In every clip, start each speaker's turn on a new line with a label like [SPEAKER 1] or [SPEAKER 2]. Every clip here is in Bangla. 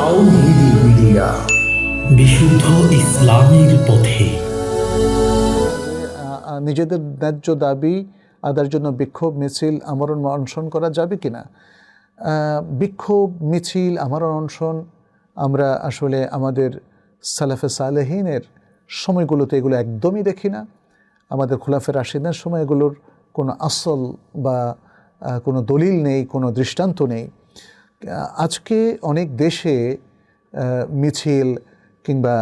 [SPEAKER 1] তাওহিদি মিডিয়া। বিশুদ্ধ ইসলামের পথে।
[SPEAKER 2] নিজেদের ন্যায্য দাবি আদার জন্য বিক্ষোভ মিছিল আমরণ অনশন করা যাবে কি না? বিক্ষোভ মিছিল আমরণ অনশন আমরা আসলে আমাদের সালাফে সালেহিনের সময়গুলোতে এগুলো একদমই দেখি না। আমাদের খোলাফের রাশিদের সময় এগুলোর কোনো আসল বা কোনো দলিল নেই কোনো দৃষ্টান্ত নেই। আজকে অনেক দেশে মিছিল কিংবা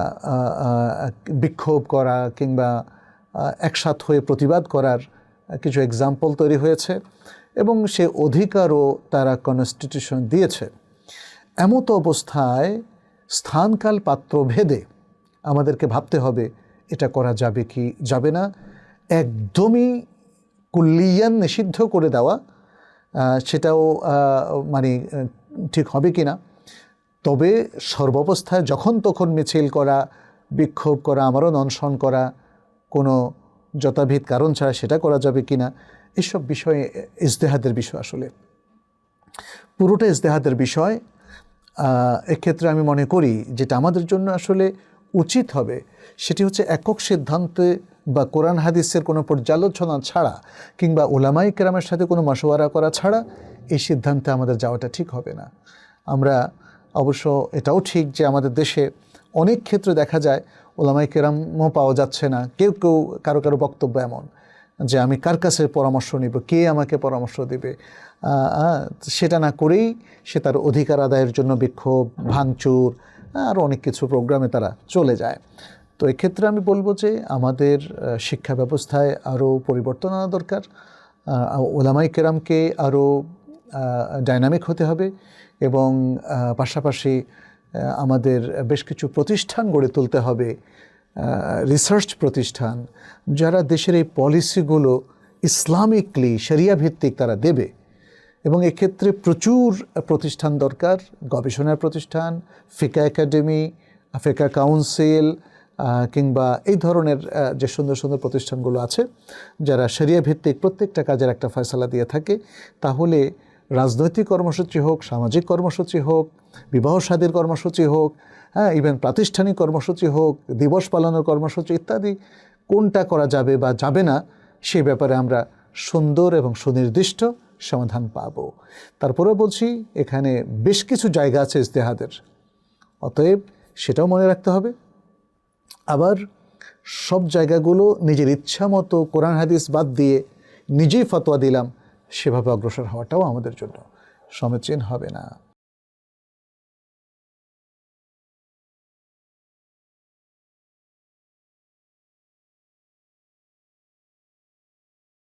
[SPEAKER 2] বিক্ষোভ করা কিংবা একসাথ হয়ে প্রতিবাদ করার কিছু এক্সাম্পল তৈরি হয়েছে এবং সে অধিকারও তারা কনস্টিটিউশন দিয়েছে। এমত অবস্থায় স্থানকাল পাত্র ভেদে আমাদেরকে ভাবতে হবে, এটা করা যাবে কি যাবে না। একদমই কুল্লিয়ান নিষিদ্ধ করে দেওয়া সেটাও মানে ঠিক হবে কি না তবে সর্বাবস্থায় যখন তখন মিছিল করা, বিক্ষোভ করা আমারও অনশন করা, কোনো যথাভিত কারণ ছাড়া সেটা করা যাবে কি না এসব বিষয়ে ইজতেহাদের বিষয় আসলে। পুরোটা ইজতেহাদের বিষয় এক্ষেত্রে আমি মনে করি যেটা আমাদের জন্য আসলে উচিত হবে, সেটি হচ্ছে একক সিদ্ধান্তে বা কোরআন হাদিসের কোনো পর্যালোচনা ছাড়া কিংবা ওলামাই কেরামের সাথে কোনো মশওয়ারা করা ছাড়া এই সিদ্ধান্তে আমাদের যাওয়াটা ঠিক হবে না। আমরা অবশ্য এটাও ঠিক যে আমাদের দেশে অনেক ক্ষেত্রে দেখা যায় ওলামাই কেরামও পাওয়া যাচ্ছে না। কেউ কেউ কারও কারও বক্তব্য এমন যে আমি কার কাছে পরামর্শ নিব, কে আমাকে পরামর্শ দেবে? সেটা না করেই সে তার অধিকার আদায়ের জন্য বিক্ষোভ, ভাঙচুর, আরও অনেক কিছু প্রোগ্রামে তারা চলে যায়। তো এক্ষেত্রে আমি বলব যে আমাদের শিক্ষা ব্যবস্থায় আরও পরিবর্তন আনা দরকার। ওলামাই কেরামকে আরও ডাইনামিক হতে হবে এবং পাশাপাশি আমাদের বেশ কিছু প্রতিষ্ঠান গড়ে তুলতে হবে রিসার্চ প্রতিষ্ঠান যারা দেশের এই পলিসিগুলো ইসলামিকলি শরিয়া ভিত্তিক তারা দেবে এবং এক্ষেত্রে প্রচুর প্রতিষ্ঠান দরকার, গবেষণার প্রতিষ্ঠান, ফিকা একাডেমি, ফিকা কাউন্সিল কিংবা এই ধরনের যে সুন্দর সুন্দর প্রতিষ্ঠানগুলো আছে, যারা শরিয়া ভিত্তিক প্রত্যেকটা কাজের একটা ফয়সালা দিয়ে থাকে, তাহলে রাজনৈতিক কর্মসূচি হোক, সামাজিক কর্মসূচি হোক, বিবাহ সাদীর কর্মসূচি হোক হ্যাঁ ইভেন প্রাতিষ্ঠানিক কর্মসূচি হোক, দিবস পালনের কর্মসূচি ইত্যাদি, কোনটা করা যাবে বা যাবে না সেই ব্যাপারে আমরা সুন্দর এবং সুনির্দিষ্ট সমাধান পাব। তারপরেও বলছি, এখানে বেশ কিছু জায়গা আছে ইজতেহাদের। অতএব সেটাও মনে রাখতে হবে। আবার সব জায়গাগুলো নিজের ইচ্ছা মতো কোরআন, হাদিস বাদ দিয়ে নিজেই ফতোয়া দিলাম, সেভাবে অগ্রসর হওয়াটাও আমাদের জন্য সমীচীন হবে না।